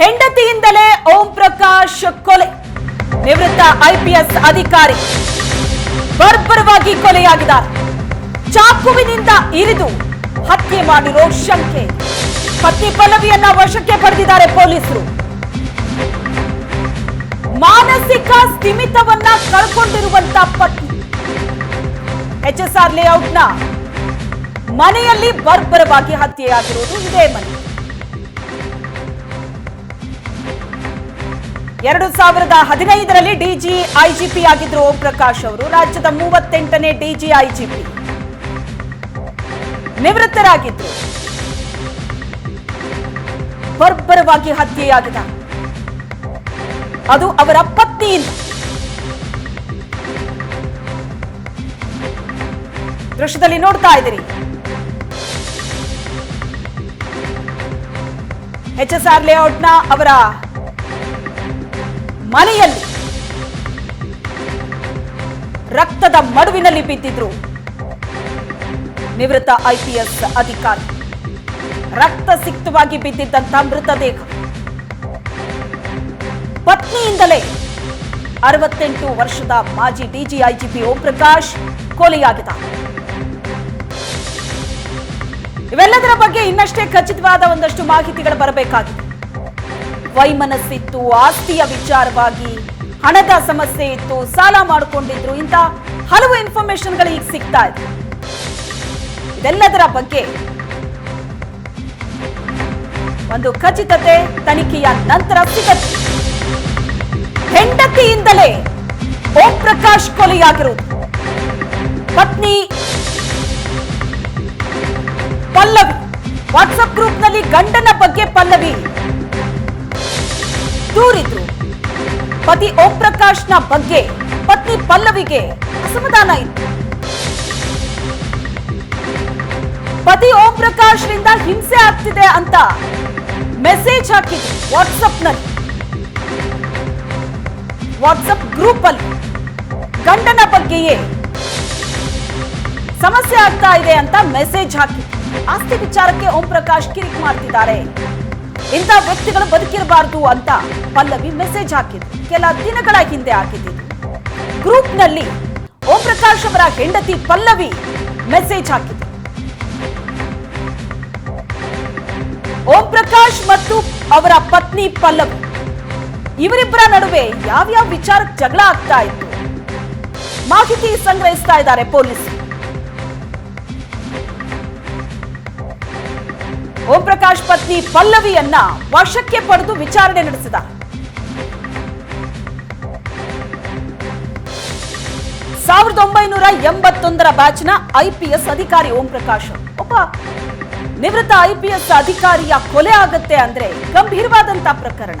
ಹೆಂಡತಿಯಿಂದಲೇ ಓಂ ಪ್ರಕಾಶ್ ಕೊಲೆ. ನಿವೃತ್ತ ಐಪಿಎಸ್ ಅಧಿಕಾರಿ ಬರ್ಬರವಾಗಿ ಕೊಲೆಯಾಗಿದ್ದಾರೆ. ಚಾಕುವಿನಿಂದ ಇರಿದು ಹತ್ಯೆ ಮಾಡಿರೋ ಶಂಕೆ. ಪತ್ನಿ ಪಲ್ಲವಿಯನ್ನ ವಶಕ್ಕೆ ಪಡೆದಿದ್ದಾರೆ ಪೊಲೀಸರು. ಮಾನಸಿಕ ಸ್ಥಿಮಿತವನ್ನ ಕಳ್ಕೊಂಡಿರುವಂತ ಪತ್ನಿ ಎಚ್ಎಸ್ಆರ್ ಲೇಔಟ್ನ ಮನೆಯಲ್ಲಿ ಬರ್ಬರವಾಗಿ ಹತ್ಯೆಯಾಗಿರುವುದು ಇದೇ ಮನೆ. ಎರಡು ಸಾವಿರದ ಹದಿನೈದರಲ್ಲಿ ಡಿಜಿ ಐಜಿಪಿ ಆಗಿದ್ರು ಓಂ ಪ್ರಕಾಶ್ ಅವರು. ರಾಜ್ಯದ ಮೂವತ್ತೆಂಟನೇ ಡಿಜಿ ಐಜಿಪಿ. ನಿವೃತ್ತರಾಗಿದ್ರು. ಬರ್ಬರವಾಗಿ ಹತ್ಯೆಯಾಗಿದ. ಅದು ಅವರ ಪತ್ನಿ ದೃಶ್ಯದಲ್ಲಿ ನೋಡ್ತಾ ಇದ್ದೀರಿ. ಎಚ್ ಎಸ್ ಆರ್ ಲೇಔಟ್ನ ಅವರ ಮನೆಯಲ್ಲಿ ರಕ್ತದ ಮಡುವಿನಲ್ಲಿ ಬಿದ್ದಿದ್ರು ನಿವೃತ್ತ ಐಪಿಎಸ್ ಅಧಿಕಾರಿ. ರಕ್ತ ಸಿಕ್ತವಾಗಿ ಬಿದ್ದಿದ್ದಂತ ಮೃತದೇಹ. ಪತ್ನಿಯಿಂದಲೇ ಅರವತ್ತೆಂಟು ವರ್ಷದ ಮಾಜಿ ಡಿಜಿಐಜಿಪಿ ಓಂ ಪ್ರಕಾಶ್ ಕೊಲೆಯಾಗಿದ್ದ. ಇವೆಲ್ಲದರ ಬಗ್ಗೆ ಇನ್ನಷ್ಟೇ ಖಚಿತವಾದ ಒಂದಷ್ಟು ಮಾಹಿತಿಗಳು ಬರಬೇಕಾಗಿದೆ. ವೈಮನಸ್ಸಿತ್ತು, ಆಸ್ತಿಯ ವಿಚಾರವಾಗಿ ಹಣದ ಸಮಸ್ಯೆ ಇತ್ತು, ಸಾಲ ಮಾಡಿಕೊಂಡಿದ್ರು ಇಂತ ಹಲವು ಇನ್ಫಾರ್ಮೇಶನ್ಗಳು ಈಗ ಸಿಗ್ತಾ ಇದೆ. ಇದೆಲ್ಲದರ ಬಗ್ಗೆ ಒಂದು ಖಚಿತತೆ ತನಿಖೆಯ ನಂತರ ಸಿಗತ್ತೆ. ಹೆಂಡತಿಯಿಂದಲೇ ಓಂ ಪ್ರಕಾಶ್ ಕೊಲೆಯಾಗಿರುವುದು ಪತ್ನಿ ಪಲ್ಲವಿ ವಾಟ್ಸಪ್ ಗ್ರೂಪ್ನಲ್ಲಿ ಗಂಡನ ಬಗ್ಗೆ ಪಲ್ಲವಿ. ದೂರಿದ್ರು. ಪತಿ ಓಂ ನ ಬಗ್ಗೆ ಪತ್ನಿ ಪಲ್ಲವಿಗೆ ಅಸಮಾಧಾನ ಇತ್ತು. ಪತಿ ಓಂ ಪ್ರಕಾಶ್ರಿಂದ ಹಿಂಸೆ ಆಗ್ತಿದೆ ಅಂತ ಮೆಸೇಜ್ ಹಾಕಿದ್ರು ವಾಟ್ಸಪ್ನಲ್ಲಿ. ವಾಟ್ಸಪ್ ಗ್ರೂಪ್ ಅಲ್ಲಿ ಗಂಡನ ಬಗ್ಗೆಯೇ ಸಮಸ್ಯೆ ಆಗ್ತಾ ಇದೆ ಅಂತ ಮೆಸೇಜ್ ಹಾಕಿ ಆಸ್ತಿ ವಿಚಾರಕ್ಕೆ ಓಂ ಪ್ರಕಾಶ್ ಕಿರಿಕ್ ಮಾಡ್ತಿದ್ದಾರೆ. ಇಂಥ ವ್ಯಕ್ತಿಗಳು ಬದುಕಿರಬಾರದು ಅಂತ ಪಲ್ಲವಿ ಮೆಸೇಜ್ ಹಾಕಿದ್ರು. ಕೆಲ ದಿನಗಳ ಹಿಂದೆ ಹಾಕಿದ್ರು. ಗ್ರೂಪ್ನಲ್ಲಿ ಓಂ ಪ್ರಕಾಶ್ ಅವರ ಹೆಂಡತಿ ಪಲ್ಲವಿ ಮೆಸೇಜ್ ಹಾಕಿದ್ರು. ಓಂ ಪ್ರಕಾಶ್ ಮತ್ತು ಅವರ ಪತ್ನಿ ಪಲ್ಲವಿ. ಇವರಿಬ್ಬರ ನಡುವೆ ಯಾವ್ಯಾವ ವಿಚಾರಕ್ಕೆ ಜಗಳ ಆಗ್ತಾ ಇತ್ತು? ಮಾಹಿತಿ ಸಂಗ್ರಹಿಸ್ತಾ ಇದ್ದಾರೆ ಪೊಲೀಸರು. ಓಂ ಪ್ರಕಾಶ್ ಪತ್ನಿ ಪಲ್ಲವಿಯನ್ನ ವಶಕ್ಕೆ ಪಡೆದು ವಿಚಾರಣೆ ನಡೆಸಿದ. ಸಾವಿರದ ಒಂಬೈನೂರ ಎಂಬತ್ತೊಂದರ ಬ್ಯಾಚ್ನ ಐಪಿಎಸ್ ಅಧಿಕಾರಿ ಓಂ ಪ್ರಕಾಶ್ ಒಬ್ಬ ನಿವೃತ್ತ ಐಪಿಎಸ್ ಅಧಿಕಾರಿಯ ಕೊಲೆ ಆಗತ್ತೆ ಅಂದ್ರೆ ಗಂಭೀರವಾದಂತಹ ಪ್ರಕರಣ.